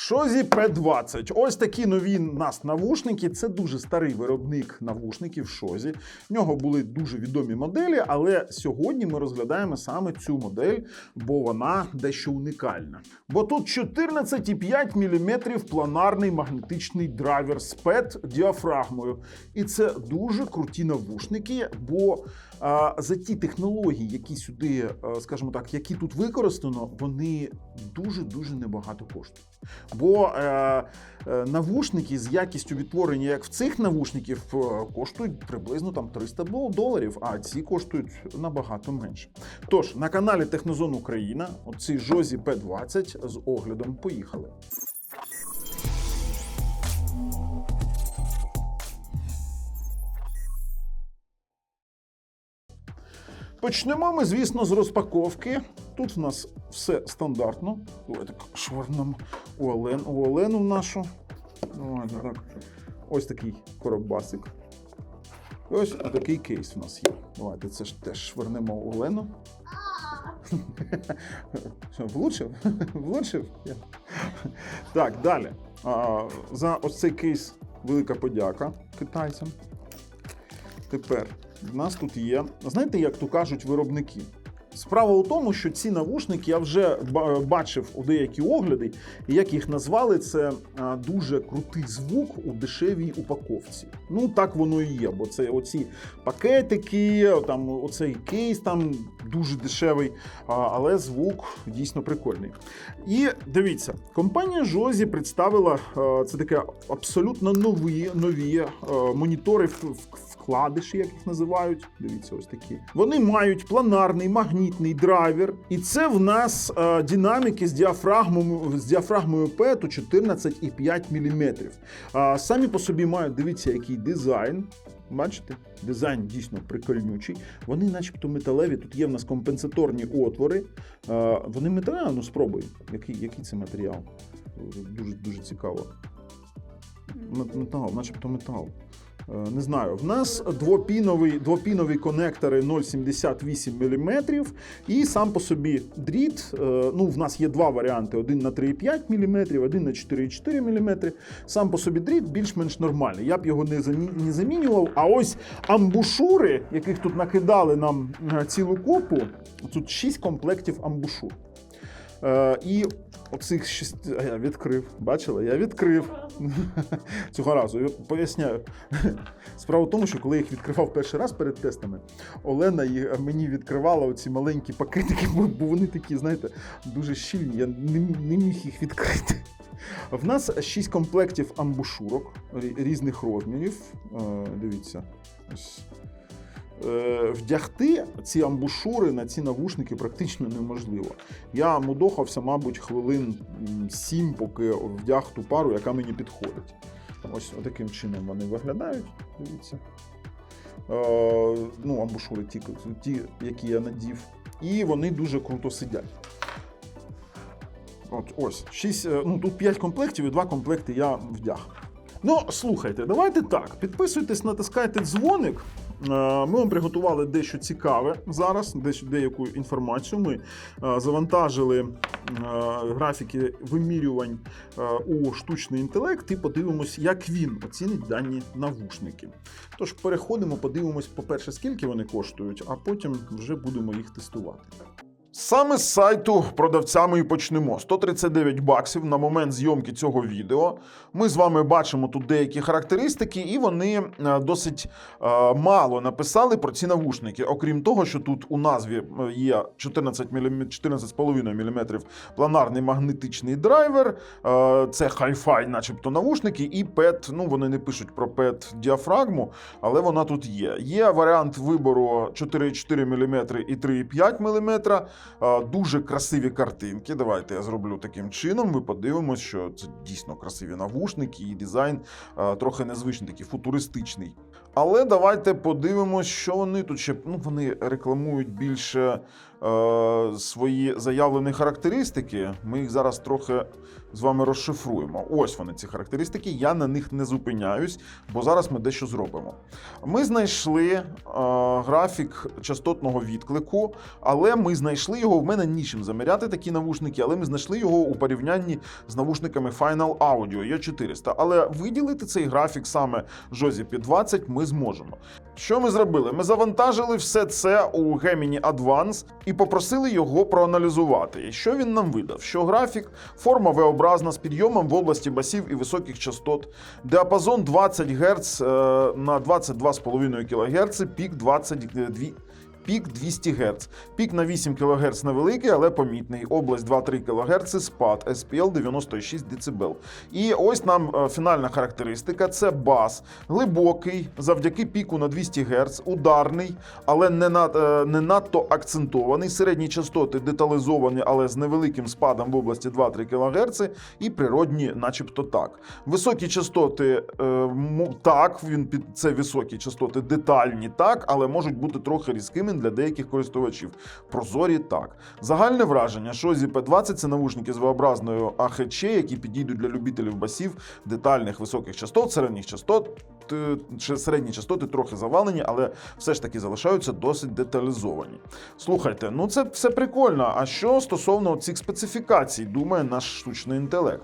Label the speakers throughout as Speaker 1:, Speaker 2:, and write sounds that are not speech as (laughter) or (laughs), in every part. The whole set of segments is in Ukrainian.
Speaker 1: Шозі P20. Ось такі нові нас навушники. Це дуже старий виробник навушників Шозі. В нього були дуже відомі моделі, але сьогодні ми розглядаємо саме цю модель, бо вона дещо унікальна. Бо тут 14,5 мм планарний магнетичний драйвер з PET діафрагмою. І це дуже круті навушники, бо а, за ті технології, які сюди, скажімо так, які тут використано, вони дуже дуже небагато коштують. Бо е, е, навушники з якістю відтворення, як в цих навушників, е, коштують приблизно там 300 доларів, а ці коштують набагато менше. Тож на каналі Технозон Україна, оці Жозі P20 з оглядом поїхали. Почнемо ми, звісно, з розпаковки. Тут в нас все стандартно. Давайте так у Олен, у Олену нашу. Давайте так. Ось такий коробасик. Ось такий кейс у нас є. Давайте це ж теж швирнемо у Олену. (laughs) Що, влучив? (laughs) Влучив? Так, далі. А, за ось цей кейс велика подяка китайцям. Тепер в нас тут є. Знаєте, як то кажуть виробники? Справа у тому, що ці навушники я вже бачив у деякі огляди, і як їх назвали, це дуже крутий звук у дешевій упаковці. Ну так воно і є, бо це оці пакетики, там оцей кейс там дуже дешевий, але звук дійсно прикольний. І дивіться, компанія Жозі представила це таке абсолютно нові, нові монітори в- вкладиші, як їх називають. Дивіться, ось такі. Вони мають планарний магнітний драйвер, і це в нас е, динаміки з діафрагмою з діафрагмою PET 14,5 мм. А, самі по собі мають, дивіться, який дизайн. Бачите, дизайн дійсно прикольнючий. Вони, начебто, металеві. Тут є в нас компенсаторні отвори. Е, Вони металеві, ну спробуй. Який, який це матеріал? Дуже дуже цікаво. Мет- Метал, начебто метал. Е, Не знаю, в нас двопінові, двопінові конектори 0,78 мм, і сам по собі дріт. е, Ну, в нас є два варіанти: один на 3,5 мм, один на 4,4 мм. Сам по собі дріт більш-менш нормальний. Я б його не не замінював. А ось амбушури, яких тут накидали нам е, цілу купу, тут 6 комплектів амбушур. Е, і оцих шість а я відкрив. Бачили? Я відкрив (laughs) цього разу. Я поясняю. (laughs) Справа в тому, що коли я їх відкривав перший раз перед тестами, Олена їх- мені відкривала оці маленькі пакетики, бо вони такі, знаєте, дуже щільні. Я не, не міг їх відкрити. В нас шість комплектів амбушурок різних розмірів. Е, Дивіться. Ось. Е, Вдягти ці амбушури на ці навушники практично неможливо. Я мудохався, мабуть, хвилин сім, поки вдяг ту пару, яка мені підходить. Ось таким чином вони виглядають. Дивіться. Е, ну, амбушури, ті, ті, які я надів. І вони дуже круто сидять. От ось. Шість, е, ну, тут 5 комплектів і 2 комплекти я вдяг. Ну, слухайте, давайте так. Підписуйтесь, натискайте дзвоник. Е, Ми вам приготували дещо цікаве зараз, деяку інформацію. Ми е, завантажили е, графіки вимірювань у штучний інтелект і подивимось, як він оцінить дані навушники. Тож переходимо, подивимось, по-перше, скільки вони коштують, а потім вже будемо їх тестувати. Саме з сайту продавця ми і почнемо. 139 баксів на момент зйомки цього відео. Ми з вами бачимо тут деякі характеристики, і вони е, досить е, мало написали про ці навушники. Окрім того, що тут у назві е, є 14 мм, 14,5 мм планарний магнетичний драйвер. Це Hi-Fi, начебто навушники, і PET, ну вони не пишуть про PET діафрагму, але вона тут є. Є варіант вибору 4,4 мм і 3,5 мм. Дуже красиві картинки. Давайте я зроблю таким чином. Ми подивимося, що це дійсно красиві навушники, і дизайн трохи незвичний, такий футуристичний. Але давайте подивимось, що вони тут ще. Ну, вони рекламують більше свої заявлені характеристики. Ми їх зараз трохи з вами розшифруємо. Ось вони, ці характеристики. Я на них не зупиняюсь, бо зараз ми дещо зробимо. Ми знайшли е, графік частотного відклику, але ми знайшли його. В мене нічим заміряти такі навушники, але ми знайшли його у порівнянні з навушниками Final Audio E400. Але виділити цей графік саме Жозі P20 ми зможемо. Що ми зробили? Ми завантажили все це у Gemini Advance і попросили його проаналізувати. І що він нам видав? Що графік, форма V-образна з підйомом в області басів і високих частот, діапазон 20 Гц е, на 22,5 кГц, пік 22 Пік 200 Гц. Пік на 8 кГц невеликий, але помітний. Область 2-3 кГц, спад, SPL 96 дБ. І ось нам е, фінальна характеристика: це бас. Глибокий, завдяки піку на 200 Гц, ударний, але не, над, е, не надто акцентований. Середні частоти деталізовані, але з невеликим спадом в області 2-3 кГц, і природні, начебто так. Високі частоти е, так, він під це високі частоти детальні, так, але можуть бути трохи різкими для деяких користувачів. Прозорі так. Загальне враження, що ZP20 це навушники з V-образною АХЧ, які підійдуть для любителів басів детальних високих частот, середніх частот. Середні частоти трохи завалені, але все ж таки залишаються досить деталізовані. Слухайте, ну це все прикольно. А що стосовно цих специфікацій, думає наш штучний інтелект?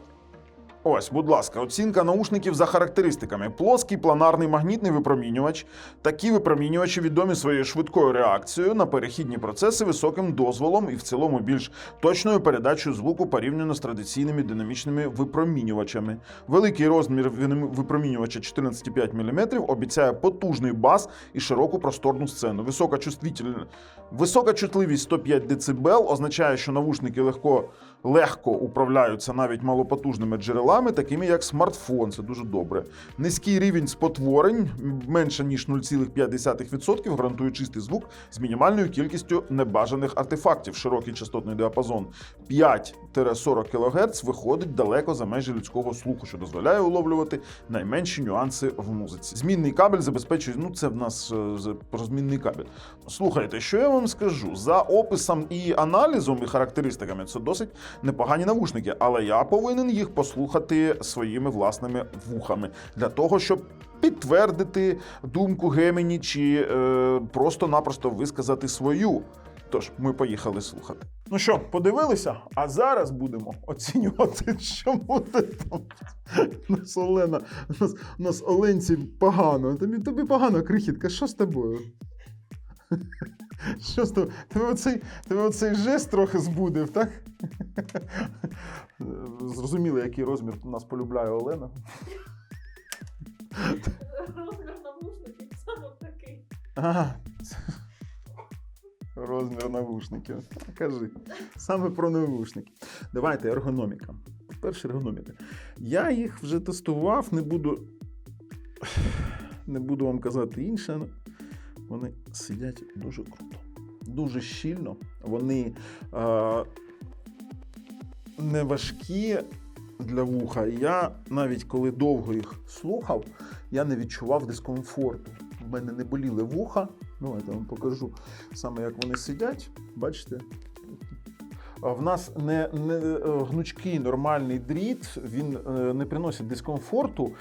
Speaker 1: Ось, будь ласка, оцінка наушників за характеристиками: плоский планарний магнітний випромінювач. Такі випромінювачі відомі своєю швидкою реакцією на перехідні процеси високим дозволом і в цілому більш точною передачею звуку порівняно з традиційними динамічними випромінювачами. Великий розмір випромінювача 14,5 мм обіцяє потужний бас і широку просторну сцену. Висока чувствительність Висока чутливість 105 дБ означає, що навушники легко, легко управляються навіть малопотужними джерелами, такими як смартфон. Це дуже добре. Низький рівень спотворень, менше ніж 0,5% гарантує чистий звук з мінімальною кількістю небажаних артефактів. Широкий частотний діапазон 5-40 кГц виходить далеко за межі людського слуху, що дозволяє уловлювати найменші нюанси в музиці. Змінний кабель забезпечує. Ну, це в нас е, про змінний кабель. Слухайте, що я вам скажу? За описом і аналізом і характеристиками це досить непогані навушники, але я повинен їх послухати своїми власними вухами для того, щоб підтвердити думку Геміні чи е, просто-напросто висказати свою. Тож, ми поїхали слухати. Ну що, подивилися? А зараз будемо оцінювати, що буде там. Нас Олена, нас, нас Оленці погано. Тобі, тобі погано, крихітка, що з тобою? Що з? Тебе оцей, тебе оцей жест трохи збудив, так? Зрозуміли, який розмір у нас полюбляє Олена.
Speaker 2: Розмір навушників саме такий.
Speaker 1: Ага. Розмір навушників. Кажи. Саме про навушники. Давайте ергономіка. Перше ергономіка. Я їх вже тестував, не буду. Не буду вам казати інше. Вони сидять дуже круто. Дуже щільно. Вони е, не важкі для вуха. Я навіть коли довго їх слухав, я не відчував дискомфорту. У мене не боліли вуха. Ну, я вам покажу саме, як вони сидять. Бачите? А В нас не, не е, гнучкий нормальний дріт, він е, не приносить дискомфорту.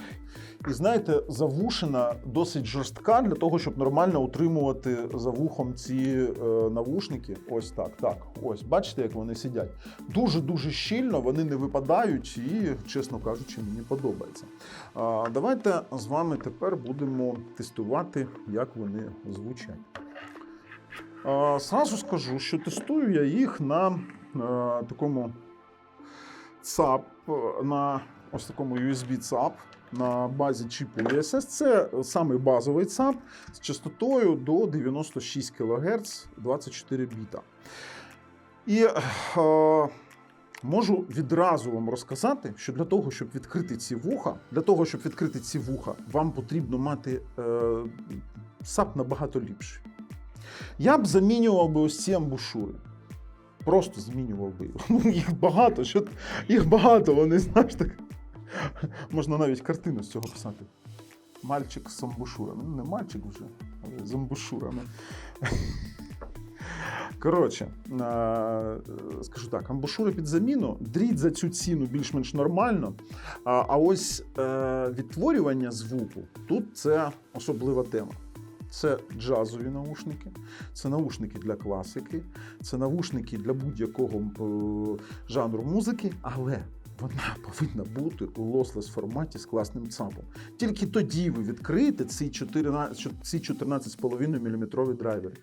Speaker 1: І знаєте, завушина досить жорстка для того, щоб нормально утримувати за вухом ці е, навушники. Ось так, так. Ось, бачите, як вони сидять. Дуже-дуже щільно, вони не випадають і, чесно кажучи, мені подобається. А, давайте з вами тепер будемо тестувати, як вони звучать. А, Сразу скажу, що тестую я їх на е, такому ЦАП, е, на ось такому USB ЦАП на базі чіпу ESS. Це самий базовий ЦАП з частотою до 96 кГц 24 біта. І е, можу відразу вам розказати, що для того, щоб відкрити ці вуха, для того, щоб відкрити ці вуха, вам потрібно мати е, САП набагато ліпший. Я б замінював би ось ці амбушури. Просто змінював би. Ну, Їх багато, що їх багато, вони знаєш так. Можна навіть картину з цього писати. Мальчик з амбушурами. Ну, не мальчик вже, але з амбушурами. Коротше, скажу так, амбушури під заміну, дріт за цю ціну більш-менш нормально. А, а ось е, відтворювання звуку тут це особлива тема. Це джазові наушники, це наушники для класики, це наушники для будь-якого е, жанру музики, але вона повинна бути у лослес форматі з класним ЦАПом. Тільки тоді ви відкриєте ці 14 14,5 мм драйвери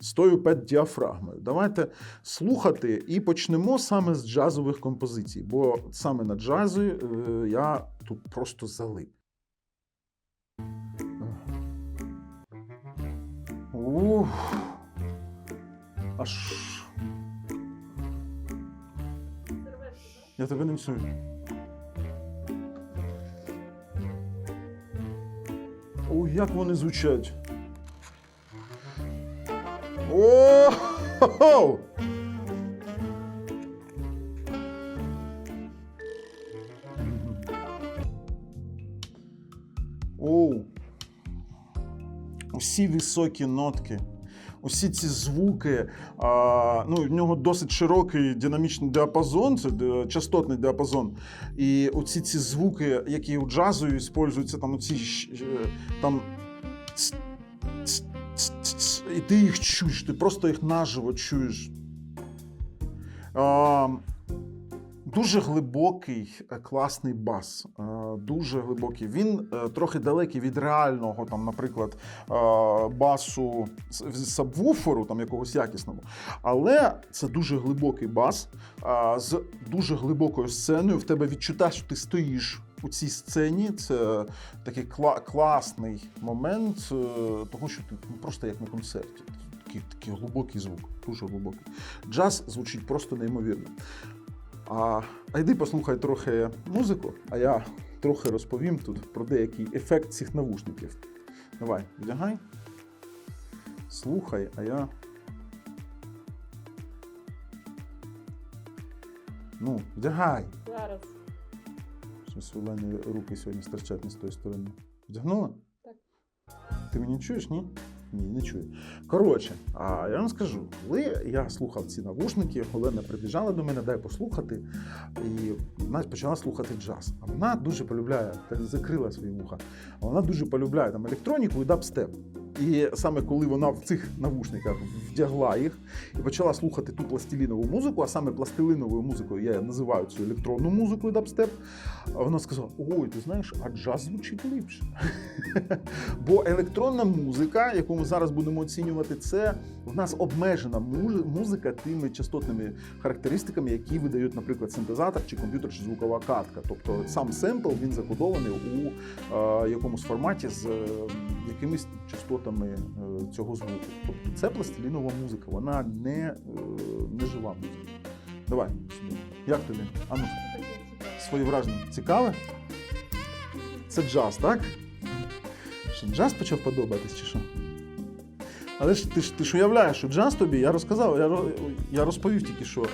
Speaker 1: з тою pad діафрагмою. Давайте слухати і почнемо саме з джазових композицій, бо саме на джазі е, я тут просто залип. Ух. Аж я тебе не чую. О, як вони звучать. О! хо-хо! Усі високі нотки, усі ці звуки. А, ну, в нього досить широкий динамічний діапазон, це е, частотний діапазон. І оці ці звуки, які у джазу використовуються, там оці е, там. І ти їх чуєш, ти просто їх наживо чуєш. Дуже глибокий, е, класний бас. е, Дуже глибокий. Він е, трохи далекий від реального, там, наприклад, басу сабвуферу, там якогось якісного. Але це дуже глибокий бас з дуже глибокою сценою. В тебе відчуття, що ти стоїш у цій сцені. Це такий кла- класний момент, того, що ти ну, просто як на концерті. Такий, такий глибокий звук, дуже глибокий. Джаз звучить просто неймовірно. А, а йди послухай трохи музику, а я трохи розповім тут про деякий ефект цих навушників. Давай, вдягай. Слухай, а я. Ну, вдягай.
Speaker 2: Зараз.
Speaker 1: Щось у Лені руки сьогодні стирчать не з тої сторони. Вдягнула?
Speaker 2: Так.
Speaker 1: Ти мене чуєш, ні? Ні, не чую. Коротше, а я вам скажу, коли я слухав ці навушники, Олена прибіжала до мене, дай послухати, і вона почала слухати джаз. А вона дуже полюбляє, закрила свої вуха. Вона дуже полюбляє там електроніку і дабстеп. І саме коли вона в цих навушниках вдягла їх і почала слухати ту пластилінову музику, а саме пластилиновою музикою я називаю цю електронну музику дабстеп, вона сказала: Ой, ти знаєш, а джаз звучить ліпше. (laughs) Бо електронна музика, яку ми зараз будемо оцінювати, це в нас обмежена музика тими частотними характеристиками, які видають, наприклад, синтезатор чи комп'ютер чи звукова картка. Тобто сам семпл він закодований у е, якомусь форматі з е, якимись частотами е, цього звуку. Тобто це пластилінова музика, вона не, е, не жива музика. Давай. Як тобі? Ану, свої враження цікаве? Це джаз, так? Що джаз почав подобатись чи що? Але ж ти ж ти ж уявляєш, що джаз тобі, я розказав, я, я розповів тільки що е,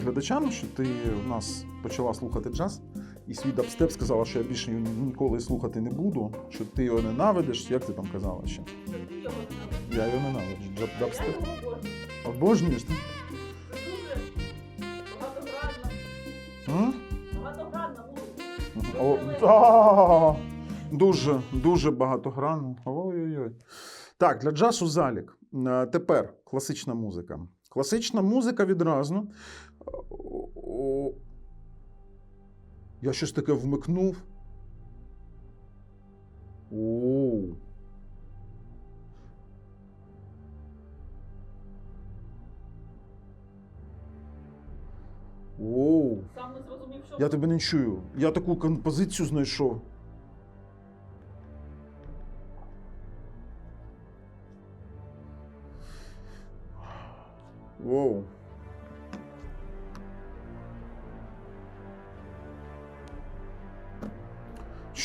Speaker 1: глядачам, що ти в нас почала слухати джаз, і свій дабстеп сказала, що я більше ніколи слухати не буду, що ти його ненавидиш, як ти там казала ще? Я його ненавиджу.
Speaker 2: Я
Speaker 1: дабстеп. Обожнюєш ти?
Speaker 2: Багатогранна, багатогранна.
Speaker 1: Дуже, дуже багатогранно. Ой-ой-ой. Так, для джазу залік. Е, Тепер класична музика. Класична музика відразу. Я щось таке вмикнув. Оу. Оу.
Speaker 2: Сам не зрозумів, що
Speaker 1: Я тебе не чую. Я таку композицію знайшов. Воу.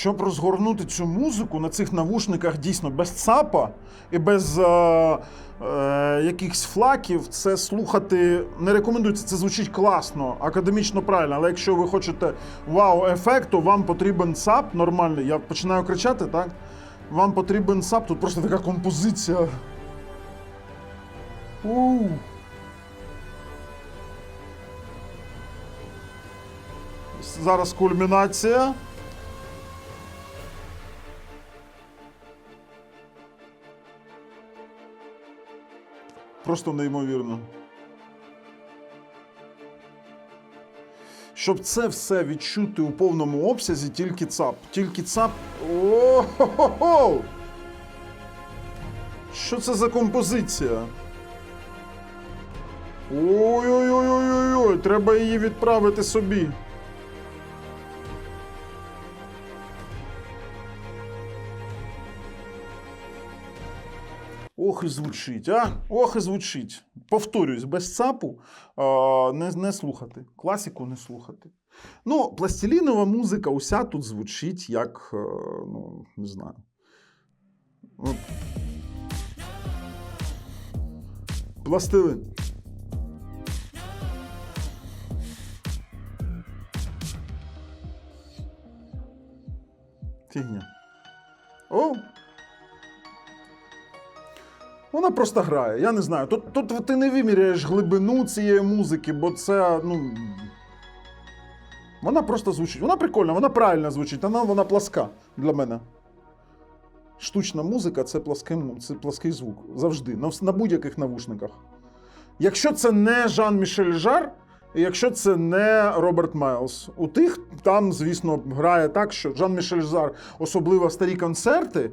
Speaker 1: Щоб розгорнути цю музику на цих навушниках дійсно без ЦАПа і без е, е, якихось флаків, це слухати не рекомендується. Це звучить класно, академічно правильно. Але якщо ви хочете вау-ефекту, вам потрібен ЦАП нормальний. Я починаю кричати, так? Вам потрібен ЦАП, тут просто така композиція. Оу. Зараз кульмінація. Просто неймовірно. Щоб це все відчути у повному обсязі, тільки ЦАП. Тільки ЦАП. О-хо-хо-хо! Що це за композиція? Ой-ой-ой-ой-ой, треба її відправити собі. Ох і звучить, а? Ох і звучить. Повторюсь, без ЦАПу не, не слухати. Класіку не слухати. Ну, пластилінова музика уся тут звучить як, е, ну, не знаю. Пластилин. Фігня. О! Вона просто грає. Я не знаю. Тут, тут ти не виміряєш глибину цієї музики, бо це, ну. Вона просто звучить. Вона прикольна, вона правильно звучить, вона, вона пласка для мене. Штучна музика це плаский, це плаский звук. Завжди. На, на будь-яких навушниках. Якщо це не Жан-Мішель Жар, якщо це не Роберт Майлз, у тих там, звісно, грає так, що Жан-Мішель Жар, особливо старі концерти. Е,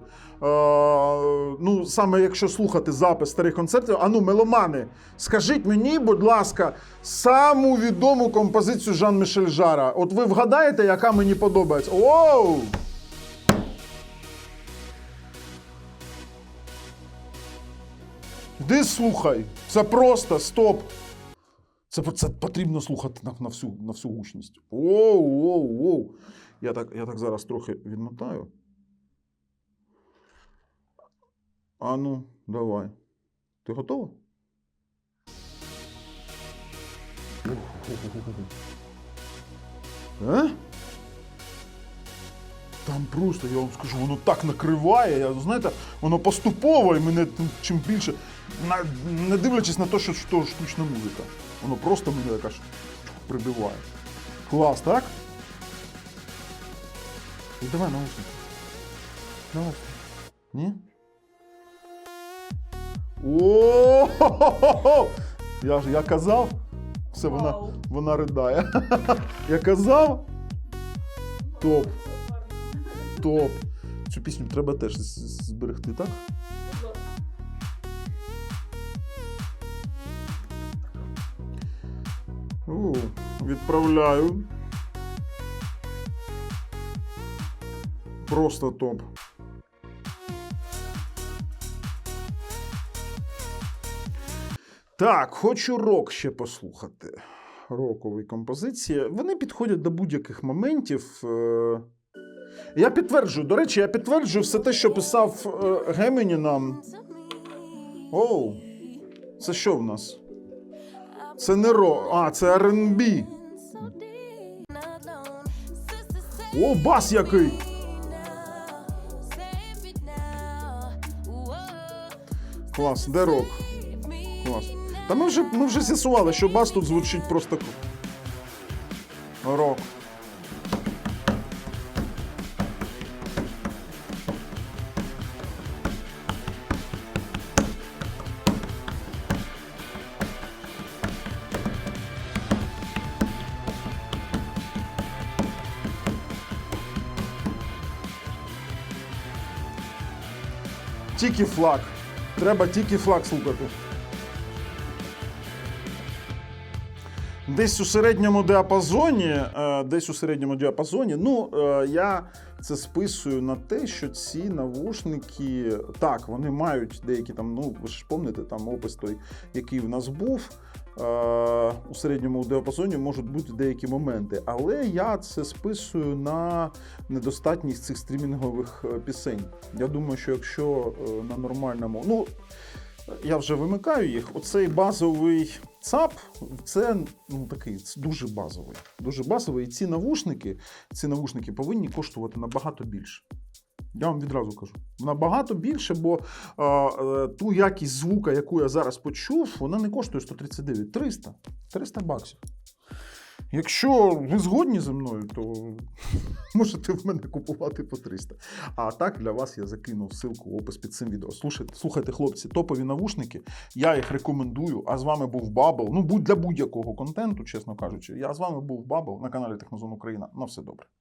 Speaker 1: ну, саме якщо слухати запис старих концертів, а ну, меломани, скажіть мені, будь ласка, саму відому композицію Жан-Мішель Жара. От ви вгадаєте, яка мені подобається? Оу! Іди слухай. Це просто стоп. Це, це потрібно слухати на, на, всю, на всю гучність. Оу, оу, оу. Я так, я так зараз трохи відмотаю. А ну, давай. Ти готова? А? Там просто, я вам скажу, воно так накриває. Я, знаєте, воно поступово і мене чим більше, не дивлячись на те, що, що штучна музика. Воно просто мене якась прибиває. Клас, так? І давай наушники. Давай. Ні? О! Я ж я казав. Все, вона, вона ридає. Я казав. Топ. Топ. Цю пісню треба теж зберегти, так? Відправляю. Просто топ. Так, хочу рок ще послухати. Рокові композиції. Вони підходять до будь-яких моментів. Е, Я підтверджую, до речі, я підтверджую все те, що писав е, Геміні нам. Оу, це що в нас? Це не ро. А, це R&B. О, бас який! Клас, де рок? Клас. Та ми вже, ми вже з'ясували, що бас тут звучить просто Тільки флаг. Треба тільки флаг слухати. Десь у середньому діапазоні, е, десь у середньому діапазоні, ну е, я це списую на те, що ці навушники, так, вони мають деякі там, ну ви ж пам'ятаєте, там опис той, який в нас був. У середньому діапазоні можуть бути деякі моменти, але я це списую на недостатність цих стрімінгових е, пісень. Я думаю, що якщо е, на нормальному, ну я вже вимикаю їх. Оцей базовий ЦАП, це ну, такий дуже базовий. Дуже базовий. І ці навушники, ці навушники повинні коштувати набагато більше. Я вам відразу кажу. Набагато більше, бо а, е, ту якість звука, яку я зараз почув, вона не коштує 139, 300. 300 баксів. Якщо ви згодні зі мною, то (laughs) можете в мене купувати по 300. А так для вас я закинув ссылку в опис під цим відео. Слушайте, слухайте, хлопці, топові навушники. Я їх рекомендую. А з вами був Бабл. Ну, будь для будь-якого контенту, чесно кажучи. Я з вами був Бабл на каналі Технозон Україна. На все добре.